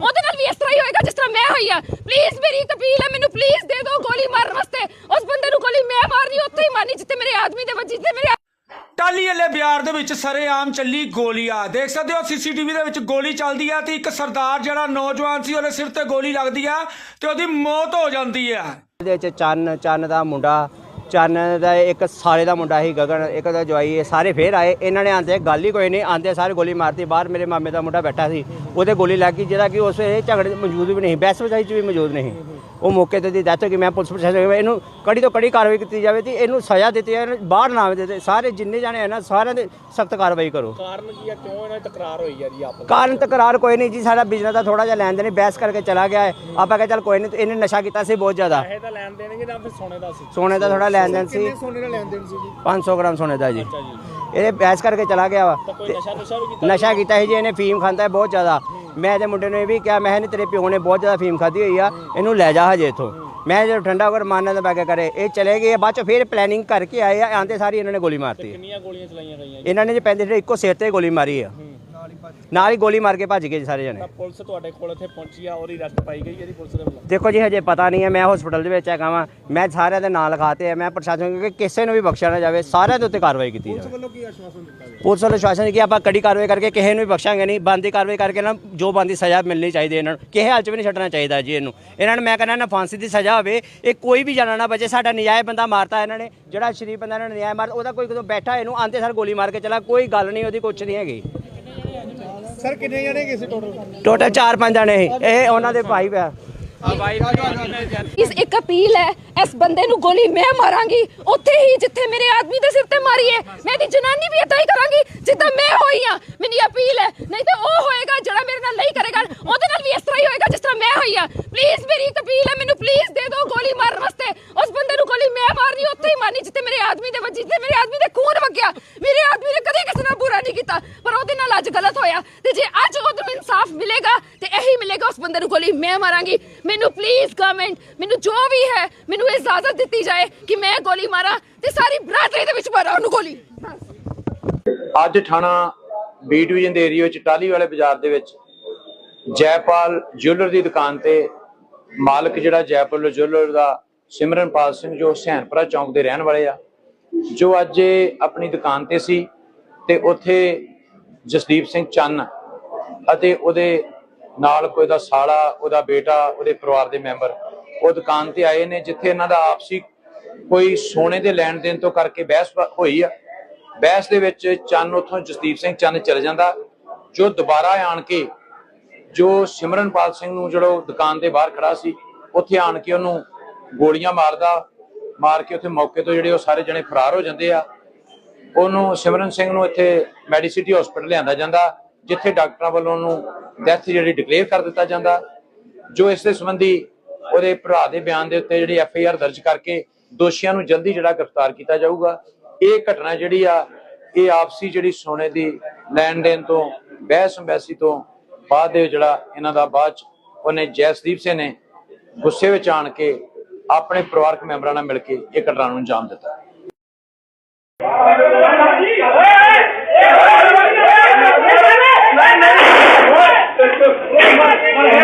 ਉਹਦੇ ਨਾਲ ਵੀ ਇਸ ਤਰ੍ਹਾਂ ਹੀ ਹੋਏਗਾ ਜਿਸ ਤਰ੍ਹਾਂ ਮੈਂ ਹੋਈ ਆ ਪਲੀਜ਼ ਮੇਰੀ ਇੱਕ ਅਪੀਲ ਹੈ ਮੈਨੂੰ ਪਲੀਜ਼ ਦੇ ਦਿਓ ਗੋਲੀ ਮਾਰਨ ਵਾਸਤੇ ਉਸ ਬੰਦੇ ਨੂੰ ਗੋਲੀ ਮੈਂ ਮਾਰਨੀ ਉੱਥੇ ਹੀ ਮਾਰਨੀ ਜਿੱਥੇ ਮੇਰੇ ਆਦਮੀ ਦੇ ਵੱਜੀ ਜਿੱਥੇ ਮੇਰੇ ਟਾਲੀ ਵਾਲੇ ਬਿਆਰ ਦੇ ਵਿੱਚ ਸਰੇਆਮ ਚੱਲੀ ਗੋਲੀ ਆ। ਦੇਖ ਸਕਦੇ ਹੋ, ਸੀਸੀਟੀਵੀ ਦੇ ਵਿੱਚ ਗੋਲੀ ਚੱਲਦੀ ਆ ਤੇ ਇੱਕ ਸਰਦਾਰ ਜਿਹੜਾ ਨੌਜਵਾਨ ਸੀ, ਉਹਦੇ ਸਿਰ ਤੇ ਗੋਲੀ ਲੱਗਦੀ ਆ ਤੇ ਉਹਦੀ ਮੌਤ ਹੋ ਜਾਂਦੀ ਆ। ਇਹਦੇ ਵਿੱਚ ਚੰਨ ਚੰਨ ਦਾ ਮੁੰਡਾ ਚੰਨ ਦਾ ਇੱਕ ਸਾਲੇ ਦਾ ਮੁੰਡਾ ਸੀ ਗਗਨ ਇੱਕ ਦਾ ਜਵਾਈ ਇਹ ਸਾਰੇ ਫੇਰ ਆਏ। ਇਹਨਾਂ ਨੇ ਆਂਦੇ ਗੱਲ ਹੀ ਕੋਈ ਨਹੀਂ। ਆਂਦੇ ਸਾਰੇ ਗੋਲੀ ਮਾਰਤੀ। ਬਾਹਰ ਮੇਰੇ ਮਾਮੇ ਦਾ ਮੁੰਡਾ ਬੈਠਾ ਸੀ। ਉਹਦੇ ਗੋਲੀ ਲੱਗ ਗਈ ਜਿਹੜਾ ਕਿ ਉਸ ਵੇਲੇ ਝਗੜੇ ਮੌਜੂਦ ਵੀ ਨਹੀਂ ਬੈਸ ਵਜਾਈ 'ਚ ਵੀ ਮੌਜੂਦ ਨਹੀਂ ਉਹ ਮੌਕੇ ਤੇ ਦੀ ਡੈਥ ਹੋ ਗਈ। ਮੈਂ ਪੁਲਿਸ ਪ੍ਰਸ਼ਾਸਨ ਨੂੰ ਇਹਨੂੰ ਕੜੀ ਤੋਂ ਕੜੀ ਕਾਰਵਾਈ ਕੀਤੀ ਜਾਵੇ ਤੇ ਇਹਨੂੰ ਸਜ਼ਾ ਦਿੱਤੀ ਜਾਵੇ ਬਾਹਰ ਨਾ ਆਵੇ ਸਾਰੇ ਜਿੰਨੇ ਜਾਣੇ ਹੈ ਨਾ ਸਾਰਿਆਂ ਦੇ ਸਖਤ ਕਾਰਵਾਈ ਕਰੋ। ਕਾਰਨ ਕੀ ਆ? ਕਿਉਂ ਇਹਨਾਂ ਦੀ ਤਕਰਾਰ ਹੋਈ ਆ ਜੀ ਆਪਸ ਕਾਰਨ ਤਕਰਾਰ ਕੋਈ ਨਹੀਂ ਜੀ ਸਾਡਾ ਬਿਜ਼ਨਸ ਦਾ ਥੋੜਾ ਜਿਹਾ ਲੈਣ ਦੇਣ ਬਹਿਸ ਕਰਕੇ ਚਲਾ ਗਿਆ ਹੈ। ਆਪਾਂ ਕਿਹਾ ਚੱਲ ਕੋਈ ਨਹੀਂ ਇਹਨੇ ਨਸ਼ਾ ਕੀਤਾ ਸੀ ਬਹੁਤ ਜ਼ਿਆਦਾ। ਪੈਸੇ ਤਾਂ ਲੈਣ ਦੇਣਗੇ ਜਾਂ ਫਿਰ ਸੋਨੇ ਦਾ ਸੀ? ਸੋਨੇ ਦਾ ਥੋੜਾ ਲੈਣ ਦੇਣ ਸੀ। ਸੋਨੇ ਦਾ ਲੈਣ ਦੇਣ ਸੀ ਜੀ? 500 ਗ੍ਰਾਮ ਸੋਨੇ ਦਾ ਜੀ। ਇਹਨੇ ਬਹਿਸ ਕਰਕੇ ਚਲਾ ਗਿਆ ਵਾ। ਕੋਈ ਨਸ਼ਾ ਨੁਸ਼ਾ ਵੀ ਕੀਤਾ? ਨਸ਼ਾ ਕੀਤਾ ਸੀ ਜੀ ਇਹਨੇ ਫੀਮ ਖਾਂਦਾ ਹੈ ਬਹੁਤ ਜ਼ਿਆਦਾ। ਮੈਂ ਇਹਦੇ ਮੁੰਡੇ ਨੂੰ ਇਹ ਵੀ ਕਿਹਾ ਮੈਂ ਇਹਨੇ ਤੇਰੇ ਪਿਓ ਨੇ ਬਹੁਤ ਜ਼ਿਆਦਾ ਫੀਮ ਖਾਧੀ ਹੋਈ ਆ ਇਹਨੂੰ ਲੈ ਜਾ ਹਜੇ ਇੱਥੋਂ। ਮੈਂ ਜਦੋਂ ਠੰਡਾ ਹੋ ਕੇ ਮਾਰਨਾ ਦਾ ਬੈਗ ਕਰੇ। ਇਹ ਚਲੇ ਗਏ ਬਾਅਦ ਚ ਫਿਰ ਪਲੈਨਿੰਗ ਕਰਕੇ ਆਏ ਆ ਆਂਦੇ ਸਾਰੀ ਇਹਨਾਂ ਨੇ ਗੋਲੀ ਮਾਰਤੀ। ਕਿੰਨੀਆਂ ਗੋਲੀਆਂ ਚਲਾਈਆਂ ਗਈਆਂ ਜੀ? ਇਹਨਾਂ ਨੇ ਜੇ ਪੈਂਦੇ ਜਿਹੜੇ ਇੱਕੋ ਸਿਰ ਤੇ ਗੋਲੀ ਮਾਰੀ ਆ। ਨਾਲ ਹੀ ਗੋਲੀ ਮਾਰ ਕੇ ਭੱਜ ਗਏ ਜੀ ਸਾਰੇ ਜਣੇ। ਪੁਲਿਸ ਤੁਹਾਡੇ ਕੋਲ ਇੱਥੇ ਪਹੁੰਚੀ ਆ ਉਹਦੀ ਅਰੈਸਟ ਪਾਈ ਗਈ ਜੀ ਪੁਲਿਸ ਦੇ ਵੱਲੋਂ? ਦੇਖੋ ਜੀ ਹਜੇ ਪਤਾ ਨਹੀਂ ਹੈ ਮੈਂ ਹਸਪੀਟਲ ਦੇ ਵਿੱਚ ਹੈਗਾ ਵਾਂ। ਮੈਂ ਸਾਰਿਆਂ ਦੇ ਨਾਂ ਲਿਖਾਤੇ ਆ ਮੈਂ ਪ੍ਰਸ਼ਾਸਨ ਨੂੰ ਕਿ ਕਿਸੇ ਨੂੰ ਵੀ ਬਖਸ਼ਿਆ ਨਾ ਜਾਵੇ ਸਾਰਿਆਂ ਦੇ ਉੱਤੇ ਕਾਰਵਾਈ ਕੀਤੀ ਜਾਵੇ। ਵੱਲੋਂ ਕੀ ਆਸ਼ਵਾਸਨ ਦਿੱਤਾ ਗਿਆ? ਪੁਲਿਸ ਵੱਲੋਂ ਸ਼ਾਸਨ ਕਿ ਆਪਾਂ ਕੜੀ ਕਾਰਵਾਈ ਕਰਕੇ ਕਿਸੇ ਨੂੰ ਵੀ ਬਖਸ਼ਾਂਗੇ ਨਹੀਂ ਬੰਦੀ ਕਾਰਵਾਈ ਕਰਕੇ ਨਾ ਜੋ ਬੰਦੀ ਸਜ਼ਾ ਮਿਲਣੀ ਚਾਹੀਦੀ ਇਹਨਾਂ ਨੂੰ। ਕਿਸੇ ਹਾਲ ਚ ਵੀ ਨਹੀਂ ਛੱਡਣਾ ਚਾਹੀਦਾ ਜੀ ਇਹਨੂੰ। ਇਹਨਾਂ ਨੂੰ ਮੈਂ ਕਹਿੰਦਾ ਨਾ ਫਾਂਸੀ ਦੀ ਸਜ਼ਾ ਹੋਵੇ ਇਹ ਕੋਈ ਵੀ ਜਾਣਾ ਨਾ ਬਚੇ ਸਾਡਾ ਨਜਾਇਜ਼ ਬੰਦਾ ਮਾਰਤਾ ਇਹਨਾਂ ਨੇ ਜਿਹੜਾ ਸ਼ਰੀਫ ਬੰਦਾ ਇਹਨਾਂ ਨੇ ਨਜਾਇਜ਼ ਮਾਰ ਉਹਦਾ ਕੋਈ ਕਦੋਂ ਬੈਠਾ ਇਹਨੂੰ ਆਂਦੇ ਸਰ ਗੋਲੀ ਮਾਰ ਕੇ ਚਲਾ ਕੋਈ ਗੱਲ ਨਹੀਂ ਉਹਦੀ ਕੁਛ ਨਹੀਂ ਹੈਗੀ। ਸਰ ਕਿੰਨੇ ਜਣੇ ਗਏ ਸੀ ਟੋਟਲ ਟੋਟਲ 4-5 ਜਣੇ ਸੀ। ਇਹ ਉਹਨਾਂ ਦੇ ਭਾਈ ਪਿਆ ਇਸ ਇੱਕ ਅਪੀਲ ਹੈ ਇਸ ਬੰਦੇ ਨੂੰ ਗੋਲੀ ਮੈਂ ਮਾਰਾਂਗੀ। ਉੱਥੇ ਹੀ ਜਿੱਥੇ ਮੇਰੇ ਆਦਮੀ ਦੇ ਸਿਰ ਤੇ ਮਾਰੀ ਹੈ ਮੈਂ ਦੀ ਜਨਾਨੀ ਵੀ ਏਦਾਂ ਹੀ ਕਰਾਂਗੀ ਜਿੱਦਾਂ ਮੈਂ ਹੋਈ ਆ ਮੇਰੀ ਅਪੀਲ ਹੈ ਨਹੀਂ ਤਾਂ ਉਹ ਹੋਏਗਾ ਜਿਹੜਾ ਮੇਰੇ ਨਾਲ ਨਹੀਂ ਕਰੇਗਾ। ਉਹਦੇ ਨਾਲ ਵੀ ਇਸ ਤਰ੍ਹਾਂ ਹੀ ਹੋਏਗਾ ਜਿਸ ਤਰ੍ਹਾਂ ਮੈਂ ਹੋਈ ਆ ਪਲੀਜ਼ ਮੇਰੀ ਇੱਕ ਅਪੀਲ ਹੈ ਮੈਨੂੰ ਪਲੀਜ਼ ਦੇ ਦਿਓ ਗੋਲੀ ਮਾਰਨ ਵਾਸਤੇ। ਉਸ ਬੰਦੇ ਨੂੰ ਉੱਥੇ ਹੀ ਮਾਰਨੀ ਜਿੱਥੇ ਮੇਰੇ ਆਦਮੀ ਦੇ ਵੱਜੀ ਜਿੱਥੇ ਮੇਰੇ ਆਦਮੀ ਦੇ ਖੂਨ ਵਗਿਆ। ਮੇਰੇ ਆਦਮੀ ਨੇ ਕਦੇ ਕਿਸੇ ਨਾਲ ਬੁਰਾ ਨਹੀਂ ਕੀਤਾ, ਪਰ ਉਹਦੇ ਨਾਲ ਅੱਜ ਗਲਤ ਹੋਇਆ। ਤੇ ਜੇ ਅੱਜ ਉਹਨੂੰ ਇਨਸਾਫ ਮਿਲੇਗਾ, ਤੇ ਇਹੀ ਮਿਲੇਗਾ ਉਸ ਬੰਦੇ ਨੂੰ ਗੋਲੀ। ਮੈਂ ਮਾਰਾਂਗੀ। ਮੈਨੂੰ ਪਲੀਜ਼ ਗਵਰਨਮੈਂਟ ਮੈਨੂੰ ਜੋ ਵੀ ਹੈ, ਮੈਨੂੰ ਇਜਾਜ਼ਤ ਦਿੱਤੀ ਜਾਏ ਕਿ ਮੈਂ ਗੋਲੀ ਮਾਰਾਂ ਤੇ ਸਾਰੀ ਬਰਾਦਰੀ ਦੇ ਵਿੱਚ ਮਾਰਾਂ ਉਹਨੂੰ ਗੋਲੀ। ਅੱਜ ਥਾਣਾ ਬੀ ਡਿਵੀਜ਼ਨ ਦੇ ਏਰੀਆ ਵਿੱਚ ਟਾਲੀ ਵਾਲੇ ਬਾਜ਼ਾਰ ਦੇ ਵਿੱਚ ਜੈਪਾਲ ਜਿਊਲਰ ਦੀ ਦੁਕਾਨ ਤੇ ਮਾਲਕ ਜਿਹੜਾ ਜੈਪਾਲ ਜਿਊਲਰ ਦਾ ਸਿਮਰਨਪਾਲ ਸਿੰਘ ਜੋ ਹੁਸੈਨਪੁਰਾ ਚੌਂਕ ਦੇ ਰਹਿਣ ਵਾਲੇ ਆ, ਜੋ ਅੱਜ ਆਪਣੀ ਦੁਕਾਨ ਤੇ ਸੀ ਤੇ ਉੱਥੇ ਜਸਦੀਪ ਸਿੰਘ ਚੰਨ ਅਤੇ ਉਹਦੇ ਨਾਲ ਕੋਈ ਦਾ ਸਾਲਾ, ਉਹਦਾ ਬੇਟਾ, ਉਹਦੇ ਪਰਿਵਾਰ ਦੇ ਮੈਂਬਰ ਉਹ ਦੁਕਾਨ ਤੇ ਆਏ ਨੇ, ਜਿੱਥੇ ਇਹਨਾਂ ਦਾ ਆਪਸੀ ਕੋਈ ਸੋਨੇ ਦੇ ਲੈਣ ਦੇਣ ਤੋਂ ਕਰਕੇ ਬਹਿਸ ਹੋਈ ਆ। ਬਹਿਸ ਦੇ ਵਿੱਚ ਚੰਨ ਉਥੋਂ ਜਸਦੀਪ ਸਿੰਘ ਚੰਨ ਚਲ ਜਾਂਦਾ, ਜੋ ਦੁਬਾਰਾ ਆਣ ਕੇ ਜੋ ਸਿਮਰਨਪਾਲ ਸਿੰਘ ਨੂੰ ਜਿਹੜਾ ਦੁਕਾਨ ਦੇ ਬਾਹਰ ਖੜਾ ਸੀ, ਉੱਥੇ ਆਣ ਕੇ ਉਹਨੂੰ ਗੋਲੀਆਂ ਮਾਰਦਾ, ਮਾਰ ਕੇ ਉੱਥੇ ਮੌਕੇ ਤੋਂ ਜਿਹੜੇ ਉਹ ਸਾਰੇ ਜਣੇ ਫਰਾਰ ਹੋ ਜਾਂਦੇ ਆ। ਉਹਨੂੰ ਸਿਮਰਨ ਸਿੰਘ ਨੂੰ ਇੱਥੇ ਮੈਡੀਸਿਟੀ ਹਸਪੀਟਲ ਲਿਆਂਦਾ ਜਾਂਦਾ, ਜਿੱਥੇ ਡਾਕਟਰਾਂ ਵੱਲੋਂ ਉਹਨੂੰ ਡੈਥ ਜਿਹੜੀ ਡਿਕਲੇਅਰ ਕਰ ਦਿੱਤਾ ਜਾਂਦਾ, ਜੋ ਇਸ ਦੇ ਸੰਬੰਧੀ ਉਹਦੇ ਭਰਾ ਦੇ ਬਿਆਨ ਦੇ ਉੱਤੇ ਜਿਹੜੀ ਐਫ ਆਈ ਆਰ ਦਰਜ ਕਰਕੇ ਦੋਸ਼ੀਆਂ ਨੂੰ ਜਲਦੀ ਜਿਹੜਾ ਗ੍ਰਿਫਤਾਰ ਕੀਤਾ ਜਾਊਗਾ। ਇਹ ਘਟਨਾ ਜਿਹੜੀ ਆ, ਇਹ ਆਪਸੀ ਜਿਹੜੀ ਸੋਨੇ ਦੀ ਲੈਣ ਦੇਣ ਤੋਂ, ਬਹਿਸ ਅੰਬੈਸੀ ਤੋਂ ਬਾਅਦ ਦੇ ਜਿਹੜਾ ਇਹਨਾਂ ਦਾ ਬਾਅਦ ਚ ਉਹਨੇ ਜੈਸਦੀਪ ਸਿੰਘ ਨੇ ਗੁੱਸੇ ਵਿੱਚ ਆਣ ਕੇ ਆਪਣੇ ਪਰਿਵਾਰਕ ਮੈਂਬਰਾਂ ਨਾਲ ਮਿਲ ਕੇ ਇਹ ਘਟਨਾ ਨੂੰ ਅੰਜਾਮ ਦਿੱਤਾ ਨਹੀਂ ਨਹੀਂ